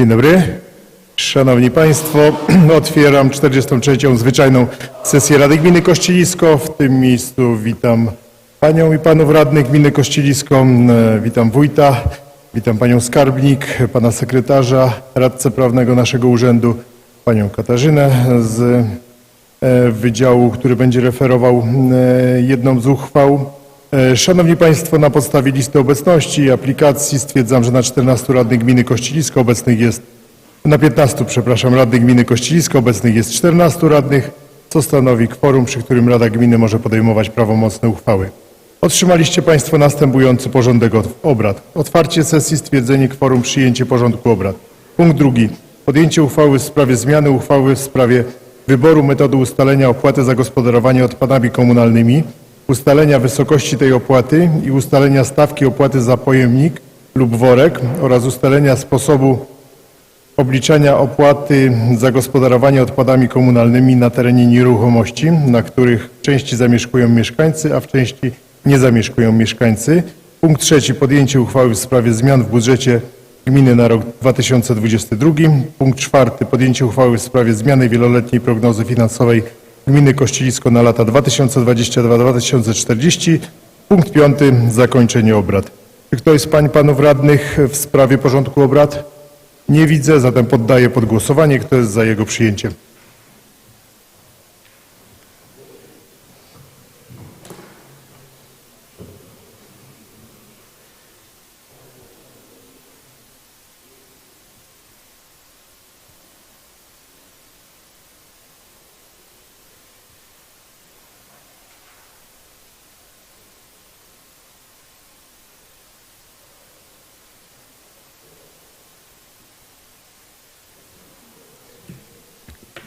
Dzień dobry. Szanowni Państwo, otwieram 43. zwyczajną sesję Rady Gminy Kościelisko. W tym miejscu witam Panią i Panów Radnych Gminy Kościelisko, e, witam Wójta, witam Panią Skarbnik, Pana Sekretarza, Radcę Prawnego naszego Urzędu, Panią Katarzynę z e, Wydziału, który będzie referował e, jedną z uchwał. E, Szanowni Państwo, na podstawie listy obecności i aplikacji stwierdzam, że na 14 radnych gminy Kościelisko obecnych jest, na 15, przepraszam, radnych gminy Kościelisko obecnych jest 14 radnych, co stanowi kworum, przy którym Rada Gminy może podejmować prawomocne uchwały. Otrzymaliście Państwo następujący porządek obrad. Otwarcie sesji, stwierdzenie kworum, przyjęcie porządku obrad. Punkt drugi. Podjęcie uchwały w sprawie zmiany uchwały w sprawie wyboru metody ustalenia opłaty za gospodarowanie odpadami komunalnymi, ustalenia wysokości tej opłaty i ustalenia stawki opłaty za pojemnik lub worek oraz ustalenia sposobu obliczania opłaty za gospodarowanie odpadami komunalnymi na terenie nieruchomości, na których części zamieszkują mieszkańcy, a w części nie zamieszkują mieszkańcy. Punkt trzeci. Podjęcie uchwały w sprawie zmian w budżecie gminy na rok 2022. Punkt czwarty. Podjęcie uchwały w sprawie zmiany wieloletniej prognozy finansowej gminy Kościelisko na lata 2022-2040. Punkt piąty. Zakończenie obrad. Czy ktoś z pań panów radnych w sprawie porządku obrad? Nie widzę, zatem poddaję pod głosowanie. Kto jest za jego przyjęciem?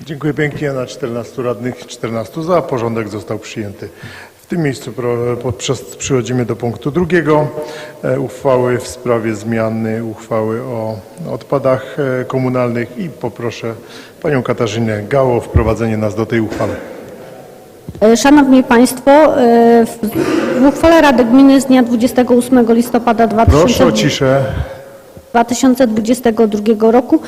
Dziękuję pięknie. Na 14 radnych, 14 za. Porządek został przyjęty. W tym miejscu przechodzimy do punktu drugiego. E, Uchwały w sprawie zmiany uchwały o odpadach e, komunalnych i poproszę Panią Katarzynę Gało o wprowadzenie nas do tej uchwały. E, Szanowni Państwo, w uchwale Rady Gminy z dnia 28 listopada Proszę o 2000 ciszę. 2022 roku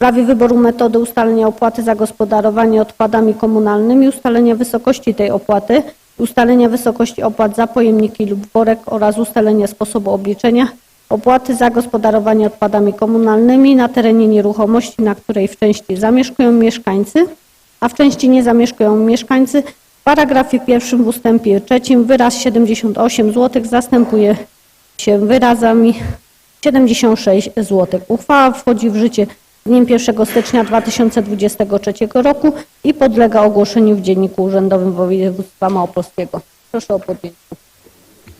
sprawie wyboru metody ustalenia opłaty za gospodarowanie odpadami komunalnymi, ustalenia wysokości tej opłaty, ustalenia wysokości opłat za pojemniki lub worek oraz ustalenia sposobu obliczenia opłaty za gospodarowanie odpadami komunalnymi na terenie nieruchomości, na której w części zamieszkują mieszkańcy, a w części nie zamieszkują mieszkańcy. W paragrafie pierwszym w ustępie trzecim wyraz 78 zł zastępuje się wyrazami 76 zł. Uchwała wchodzi w życie z dniem 1 stycznia 2023 roku i podlega ogłoszeniu w Dzienniku Urzędowym Województwa Małopolskiego. Proszę o podjęcie.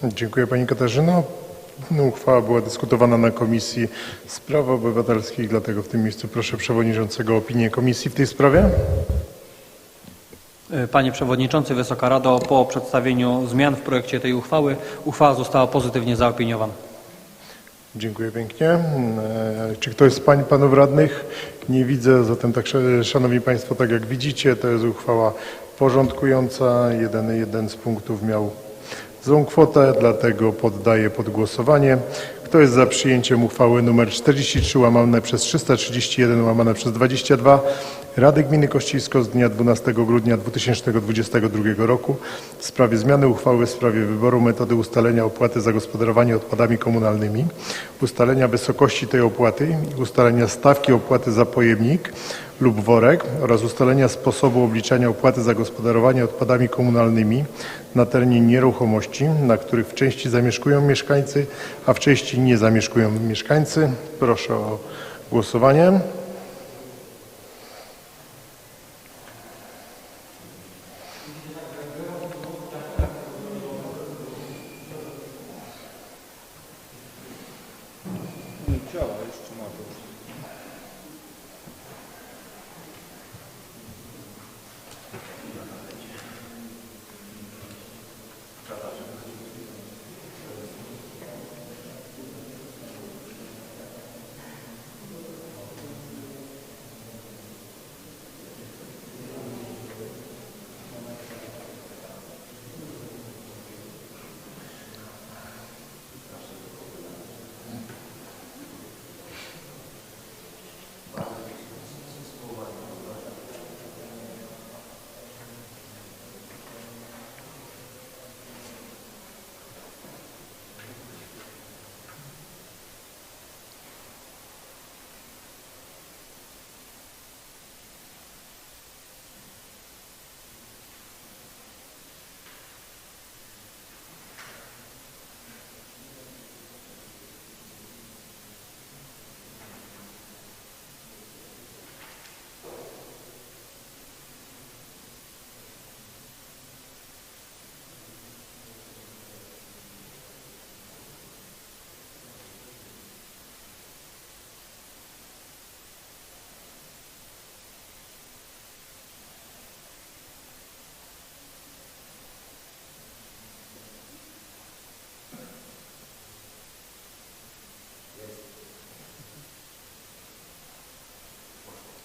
Dziękuję Pani Katarzyno. No, Uchwała była dyskutowana na Komisji Spraw Obywatelskich, dlatego w tym miejscu proszę Przewodniczącego o opinię Komisji w tej sprawie. Panie Przewodniczący, Wysoka Rado, po przedstawieniu zmian w projekcie tej uchwały, uchwała została pozytywnie zaopiniowana. Dziękuję pięknie. E, Czy ktoś z Pań Panów Radnych? Nie widzę, zatem tak, sz- Szanowni Państwo, tak jak widzicie, to jest uchwała porządkująca. Jeden, jeden z punktów miał złą kwotę, dlatego poddaję pod głosowanie. Kto jest za przyjęciem uchwały nr 43 łamane przez 331 łamane przez 22 Rady Gminy Kościelisko z dnia 12 grudnia 2022 roku w sprawie zmiany uchwały w sprawie wyboru metody ustalenia opłaty za gospodarowanie odpadami komunalnymi, ustalenia wysokości tej opłaty, ustalenia stawki opłaty za pojemnik lub worek oraz ustalenia sposobu obliczania opłaty za gospodarowanie odpadami komunalnymi na terenie nieruchomości, na których w części zamieszkują mieszkańcy, a w części nie zamieszkują mieszkańcy. Proszę o głosowanie. Nie działa, jeszcze ma to.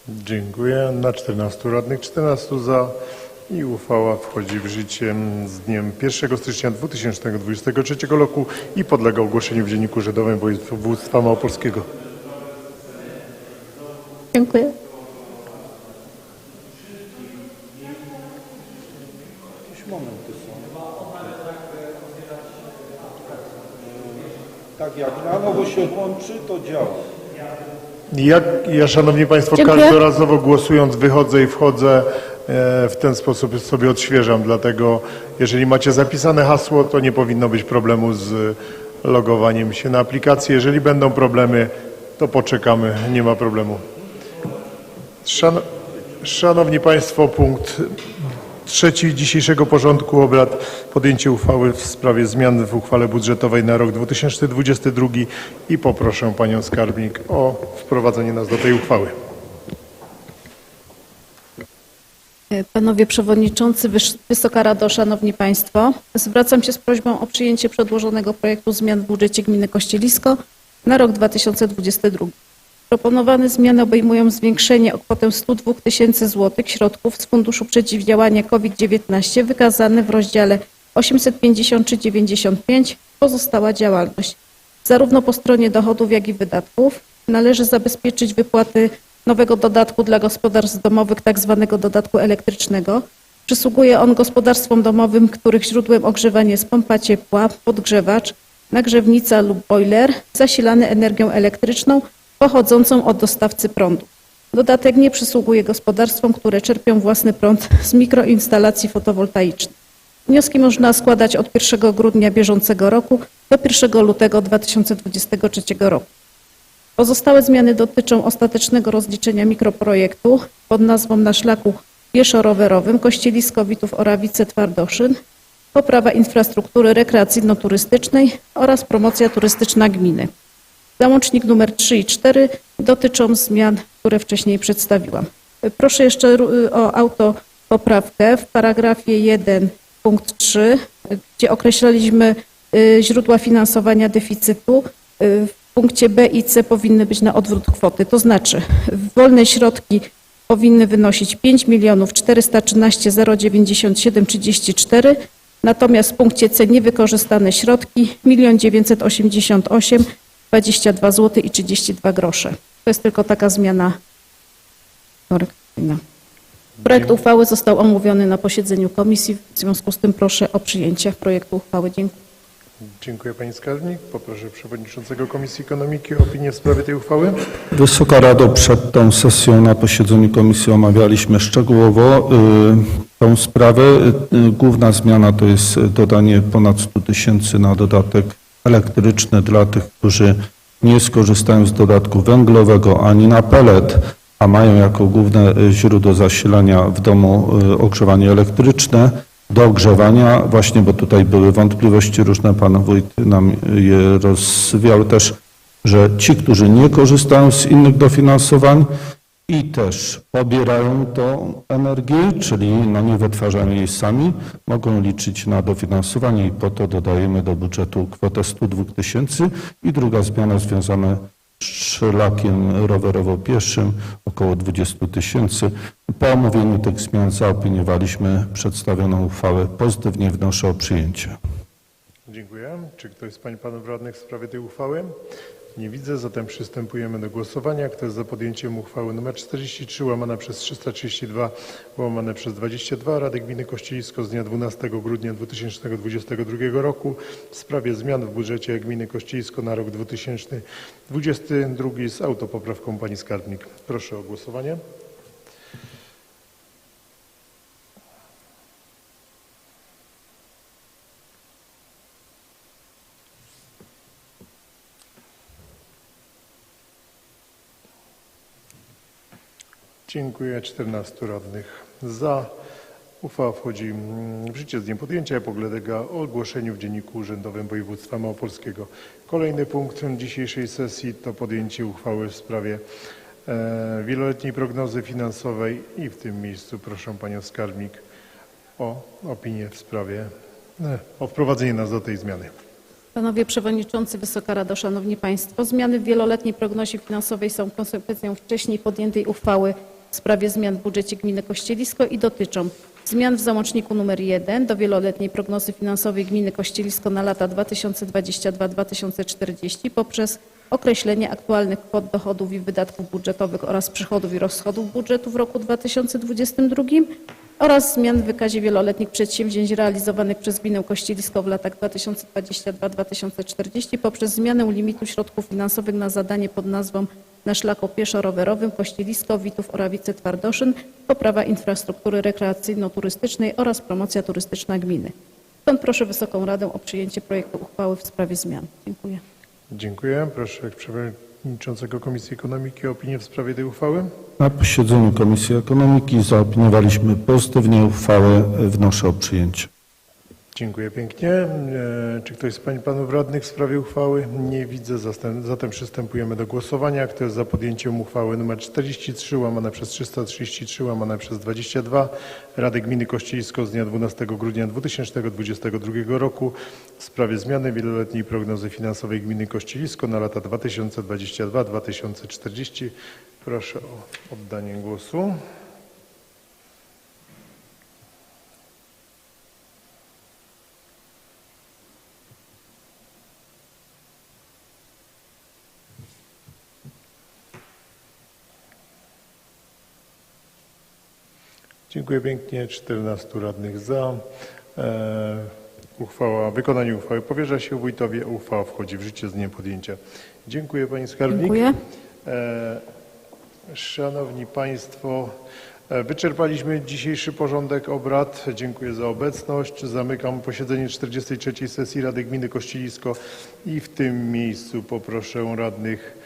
Dziękuję. Na 14 radnych, 14 za i uchwała wchodzi w życie z dniem 1 stycznia 2023 roku i podlega ogłoszeniu w Dzienniku Urzędowym Województwa Małopolskiego. Dziękuję. Tak, jak na nowo się włączy, to działa. Jak ja, Szanowni Państwo, Dziękuję. każdorazowo głosując wychodzę i wchodzę, e, w ten sposób sobie odświeżam, dlatego jeżeli macie zapisane hasło, to nie powinno być problemu z logowaniem się na aplikację. Jeżeli będą problemy, to poczekamy, nie ma problemu. Szan Szanowni Państwo, punkt trzeci dzisiejszego porządku obrad podjęcie uchwały w sprawie zmian w uchwale budżetowej na rok 2022 i poproszę Panią Skarbnik o wprowadzenie nas do tej uchwały. Panowie Przewodniczący, Wysoka Rado, Szanowni Państwo, zwracam się z prośbą o przyjęcie przedłożonego projektu zmian w budżecie gminy Kościelisko na rok 2022. Proponowane zmiany obejmują zwiększenie o kwotę 102 tysięcy złotych środków z Funduszu Przeciwdziałania COVID-19 wykazane w rozdziale 853-95 pozostała działalność. Zarówno po stronie dochodów, jak i wydatków należy zabezpieczyć wypłaty nowego dodatku dla gospodarstw domowych, tak zwanego dodatku elektrycznego. Przysługuje on gospodarstwom domowym, których źródłem ogrzewania jest pompa ciepła, podgrzewacz, nagrzewnica lub boiler zasilany energią elektryczną pochodzącą od dostawcy prądu. Dodatek nie przysługuje gospodarstwom, które czerpią własny prąd z mikroinstalacji fotowoltaicznych. Wnioski można składać od 1 grudnia bieżącego roku do 1 lutego 2023 roku. Pozostałe zmiany dotyczą ostatecznego rozliczenia mikroprojektu pod nazwą na szlaku pieszo-rowerowym Kościelisko Witów Orawice Twardoszyn, poprawa infrastruktury rekreacyjno-turystycznej oraz promocja turystyczna gminy. Załącznik numer 3 i 4 dotyczą zmian, które wcześniej przedstawiłam. Proszę jeszcze o autopoprawkę w paragrafie 1 punkt 3, gdzie określaliśmy y, źródła finansowania deficytu. Y, W punkcie B i C powinny być na odwrót kwoty, to znaczy wolne środki powinny wynosić 5 milionów 413 097 34, natomiast w punkcie C niewykorzystane środki 1 988 22 zł i 32 grosze. To jest tylko taka zmiana korekcyjna. Projekt uchwały został omówiony na posiedzeniu komisji, w związku z tym proszę o przyjęcie projektu uchwały. Dziękuję. Dziękuję Pani Skarbnik. Poproszę Przewodniczącego Komisji Ekonomiki o opinię w sprawie tej uchwały. Wysoka Rado, przed tą sesją na posiedzeniu komisji omawialiśmy szczegółowo y, tą sprawę. Y, Główna zmiana to jest dodanie ponad 100 tysięcy na dodatek elektryczny dla tych, którzy nie skorzystają z dodatku węglowego ani na pelet, a mają jako główne y, źródło zasilania w domu y, ogrzewanie elektryczne do ogrzewania, właśnie bo tutaj były wątpliwości różne, pan wójt nam je rozwiał też, że ci, którzy nie korzystają z innych dofinansowań i też pobierają tą energię, czyli no nie wytwarzają jej sami, mogą liczyć na dofinansowanie i po to dodajemy do budżetu kwotę 102 tysięcy i druga zmiana związana z szlakiem rowerowo-pieszym około 20 tysięcy. Po omówieniu tych zmian zaopiniowaliśmy przedstawioną uchwałę pozytywnie. Wnoszę o przyjęcie. Dziękuję. Czy ktoś z Pań i Panów Radnych w sprawie tej uchwały? Nie widzę, zatem przystępujemy do głosowania. Kto jest za podjęciem uchwały nr 43 łamane przez 332 łamane przez 22 Rady Gminy Kościelisko z dnia 12 grudnia 2022 roku w sprawie zmian w budżecie Gminy Kościelisko na rok 2022 z autopoprawką Pani Skarbnik. Proszę o głosowanie. Dziękuję. 14 radnych za. Uchwała wchodzi w życie z dniem podjęcia i podlega ogłoszeniu w Dzienniku Urzędowym Województwa Małopolskiego. Kolejny punkt dzisiejszej sesji to podjęcie uchwały w sprawie e, wieloletniej prognozy finansowej i w tym miejscu proszę Panią Skarbnik o opinię w sprawie, e, o wprowadzenie nas do tej zmiany. Panowie Przewodniczący, Wysoka Rado, Szanowni Państwo, zmiany w wieloletniej prognozie finansowej są konsekwencją wcześniej podjętej uchwały w sprawie zmian w budżecie gminy Kościelisko i dotyczą zmian w załączniku nr 1 do wieloletniej prognozy finansowej gminy Kościelisko na lata 2022-2040 poprzez określenie aktualnych kwot dochodów i wydatków budżetowych oraz przychodów i rozchodów budżetu w roku 2022 oraz zmian w wykazie wieloletnich przedsięwzięć realizowanych przez gminę Kościelisko w latach 2022-2040 poprzez zmianę limitu środków finansowych na zadanie pod nazwą na szlaku pieszo-rowerowym Kościelisko, Witów, Orawice, Twardoszyn, poprawa infrastruktury rekreacyjno-turystycznej oraz promocja turystyczna gminy. Stąd proszę Wysoką Radę o przyjęcie projektu uchwały w sprawie zmian. Dziękuję. Dziękuję. Proszę przewodniczącego Komisji Ekonomiki o opinię w sprawie tej uchwały. Na posiedzeniu Komisji Ekonomiki zaopiniowaliśmy pozytywnie uchwałę. Wnoszę o przyjęcie. Dziękuję pięknie. E, Czy ktoś z Pań i Panów Radnych w sprawie uchwały? Nie widzę, zatem, przystępujemy do głosowania. Kto jest za podjęciem uchwały nr 43 łamane przez 333 łamane przez 22 Rady Gminy Kościelisko z dnia 12 grudnia 2022 roku w sprawie zmiany wieloletniej prognozy finansowej Gminy Kościelisko na lata 2022-2040. Proszę o oddanie głosu. Dziękuję pięknie. 14 radnych za. E, uchwała, wykonanie uchwały powierza się wójtowi, a uchwała wchodzi w życie z dniem podjęcia. Dziękuję Pani Skarbnik. Dziękuję. E, Szanowni Państwo, e, wyczerpaliśmy dzisiejszy porządek obrad. Dziękuję za obecność. Zamykam posiedzenie 43. sesji Rady Gminy Kościelisko i w tym miejscu poproszę radnych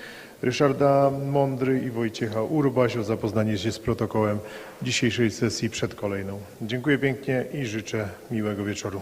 Ryszarda Mądry i Wojciecha Urbaś o zapoznanie się z protokołem dzisiejszej sesji przed kolejną. Dziękuję pięknie i życzę miłego wieczoru.